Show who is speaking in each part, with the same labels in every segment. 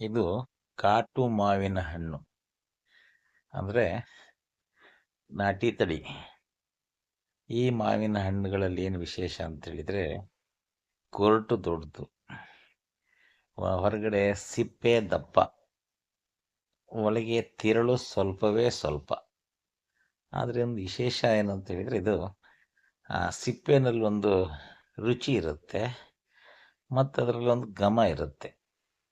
Speaker 1: ಇದು ಕಾಟು ಮಾವಿನ ಹಣ್ಣು. ಅಂದರೆ ನಾಟಿ ತಳಿ. ಈ ಮಾವಿನ ಹಣ್ಣುಗಳಲ್ಲಿ ಏನು ವಿಶೇಷ ಅಂತ ಹೇಳಿದರೆ ಕೊರಟು ದೊಡ್ಡದು. ಹೊರಗಡೆ ಸಿಪ್ಪೆ ದಪ್ಪ. ಒಳಗೆ ತಿರಳು ಸ್ವಲ್ಪವೇ ಸ್ವಲ್ಪ. ಆದರೆ ಒಂದು ವಿಶೇಷ ಏನಂತ ಹೇಳಿದರೆ ಇದು ಸಿಪ್ಪೆನಲ್ಲಿ ಒಂದು ರುಚಿ ಇರುತ್ತೆ. ಮತ್ತು ಅದರಲ್ಲಿ ಒಂದು ಘಮ ಇರುತ್ತೆ.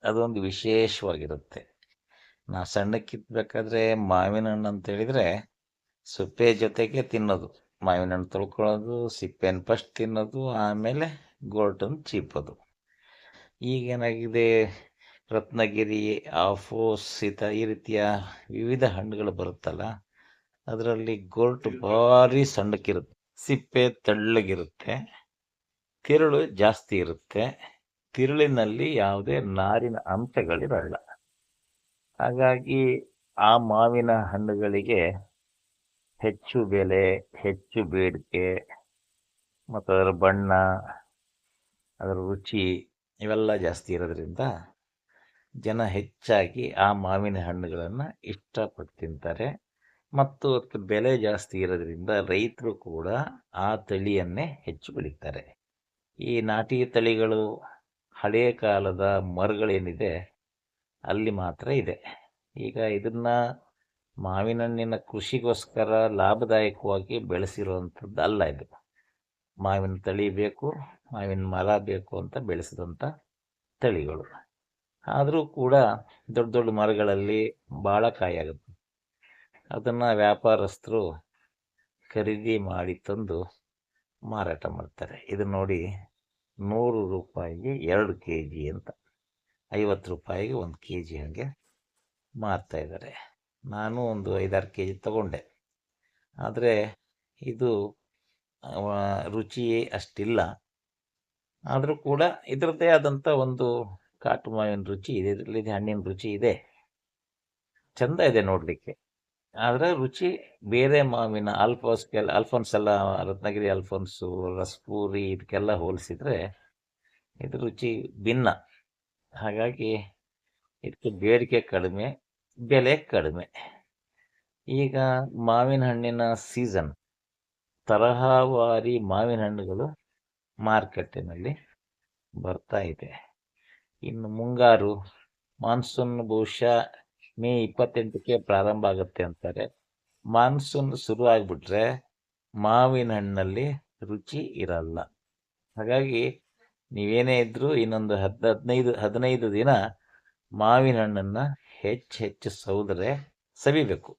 Speaker 1: ಅದೊಂದು ವಿಶೇಷವಾಗಿರುತ್ತೆ. ನಾವು ಸಣ್ಣಕ್ಕಿತ್ಬೇಕಾದ್ರೆ ಮಾವಿನ ಹಣ್ಣು ಅಂತ ಹೇಳಿದರೆ ಸಿಪ್ಪೆ ಜೊತೆಗೆ ತಿನ್ನೋದು. ಮಾವಿನ ಹಣ್ಣು ತೊಳ್ಕೊಳ್ಳೋದು ಸಿಪ್ಪೆನ ಫಸ್ಟ್ ತಿನ್ನೋದು ಆಮೇಲೆ ಗೋಲ್ಟನ್ನು ಚೀಪೋದು. ಈಗೇನಾಗಿದೆ? ರತ್ನಗಿರಿ ಆಫೋಸ್ ಈತ ಈ ರೀತಿಯ ವಿವಿಧ ಹಣ್ಣುಗಳು ಬರುತ್ತಲ್ಲ ಅದರಲ್ಲಿ ಗೋಲ್ಟ್ ಭಾರಿ ಸಣ್ಣಕ್ಕಿರುತ್ತೆ. ಸಿಪ್ಪೆ ತೆಳ್ಳಗಿರುತ್ತೆ. ತಿರುಳು ಜಾಸ್ತಿ ಇರುತ್ತೆ. ತಿರುಳಿನಲ್ಲಿ ಯಾವುದೇ ನಾರಿನ ಅಂಶಗಳಿರಲ್ಲ. ಹಾಗಾಗಿ ಆ ಮಾವಿನ ಹಣ್ಣುಗಳಿಗೆ ಹೆಚ್ಚು ಬೆಲೆ, ಹೆಚ್ಚು ಬೇಡಿಕೆ, ಮತ್ತು ಅದರ ಬಣ್ಣ, ಅದರ ರುಚಿ ಇವೆಲ್ಲ ಜಾಸ್ತಿ ಇರೋದ್ರಿಂದ ಜನ ಹೆಚ್ಚಾಗಿ ಆ ಮಾವಿನ ಹಣ್ಣುಗಳನ್ನು ಇಷ್ಟಪಟ್ಟು ತಿಂತಾರೆ. ಮತ್ತು ಅದಕ್ಕೆ ಬೆಲೆ ಜಾಸ್ತಿ ಇರೋದ್ರಿಂದ ರೈತರು ಕೂಡ ಆ ತಳಿಯನ್ನೇ ಹೆಚ್ಚು ಬೆಳೀತಾರೆ. ಈ ನಾಟಿ ತಳಿಗಳು ಹಳೆಯ ಕಾಲದ ಮರಗಳೇನಿದೆ, ಅಲ್ಲಿ ಮಾತ್ರ ಇದೆ. ಈಗ ಇದನ್ನು ಮಾವಿನ ಹಣ್ಣಿನ ಕೃಷಿಗೋಸ್ಕರ ಲಾಭದಾಯಕವಾಗಿ ಬೆಳೆಸಿರುವಂಥದ್ದು ಅಲ್ಲ ಇದು. ಮಾವಿನ ತಳಿ ಬೇಕು, ಮಾವಿನ ಮರ ಬೇಕು ಅಂತ ಬೆಳೆಸಿದಂಥ ತಳಿಗಳು. ಆದರೂ ಕೂಡ ದೊಡ್ಡ ದೊಡ್ಡ ಮರಗಳಲ್ಲಿ ಭಾಳ ಕಾಯಾಗುತ್ತೆ ಅದನ್ನು ವ್ಯಾಪಾರಸ್ಥರು ಖರೀದಿ ಮಾಡಿ ತಂದು ಮಾರಾಟ ಮಾಡ್ತಾರೆ. ಇದು ನೋಡಿ ನೂರು ರೂಪಾಯಿಗೆ ಎರಡು ಕೆ ಜಿ ಅಂತ. ಐವತ್ತು ರೂಪಾಯಿಗೆ ಒಂದು ಕೆ ಜಿ ಹಾಗೆ ಮಾರ್ತಾಯಿದ್ದಾರೆ ನಾನು ಒಂದು ಐದಾರು ಕೆ ಜಿ ತಗೊಂಡೆ. ಆದರೆ ಇದು ರುಚಿಯೇ ಅಷ್ಟಿಲ್ಲ. ಆದರೂ ಕೂಡ ಇದರದ್ದೇ ಆದಂಥ ಒಂದು ಕಾಟು ಮಾವಿನ ರುಚಿ ಇದೆ. ಇದರಲ್ಲಿ ಹಣ್ಣಿನ ರುಚಿ ಇದೆ. ಚೆಂದ ಇದೆ ನೋಡಲಿಕ್ಕೆ. ಆದರೆ ರುಚಿ ಬೇರೆ ಮಾವಿನ ಆಲ್ಫೋಸ್ಗೆಲ್ಲ ಅಲ್ಫೋನ್ಸ್ ಎಲ್ಲ ರತ್ನಗಿರಿ ಅಲ್ಫೋನ್ಸು, ರಸ್ಪೂರಿ ಇದಕ್ಕೆಲ್ಲ ಹೋಲಿಸಿದರೆ ಇದು ರುಚಿ ಭಿನ್ನ. ಹಾಗಾಗಿ ಇದಕ್ಕೆ ಬೇಡಿಕೆ ಕಡಿಮೆ, ಬೆಲೆ ಕಡಿಮೆ. ಈಗ ಮಾವಿನ ಹಣ್ಣಿನ ಸೀಸನ್. ತರಹವಾರಿ ಮಾವಿನ ಹಣ್ಣುಗಳು ಮಾರುಕಟ್ಟೆನಲ್ಲಿ ಬರ್ತಾ ಇದೆ. ಇನ್ನು ಮುಂಗಾರು, ಮಾನ್ಸೂನ್, ಬಹುಶಃ ಮೇ ಇಪ್ಪತ್ತೆಂಟಕ್ಕೆ ಪ್ರಾರಂಭ ಆಗುತ್ತೆ ಅಂತಾರೆ. ಮಾನ್ಸೂನ್ ಶುರು ಆಗಿಬಿಟ್ರೆ ಮಾವಿನ ಹಣ್ಣಲ್ಲಿ ರುಚಿ ಇರಲ್ಲ. ಹಾಗಾಗಿ ನೀವೇನೇ ಇದ್ದರೂ ಇನ್ನೊಂದು ಹದ್, ಹದಿನೈದು ಹದಿನೈದು ದಿನ ಮಾವಿನ ಹಣ್ಣನ್ನು ಹೆಚ್ಚು ಹೆಚ್ಚು ಸೌದರೆ ಸವಿಬೇಕು.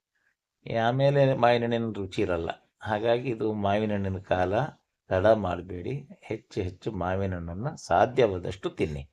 Speaker 1: ಆಮೇಲೆ ಮಾವಿನ ಹಣ್ಣಿನ ರುಚಿ ಇರಲ್ಲ. ಹಾಗಾಗಿ ಇದು ಮಾವಿನ ಹಣ್ಣಿನ ಕಾಲ ತಡ ಮಾಡಬೇಡಿ. ಹೆಚ್ಚು ಹೆಚ್ಚು ಮಾವಿನ ಹಣ್ಣನ್ನು ಸಾಧ್ಯವಾದಷ್ಟು ತಿನ್ನಿ.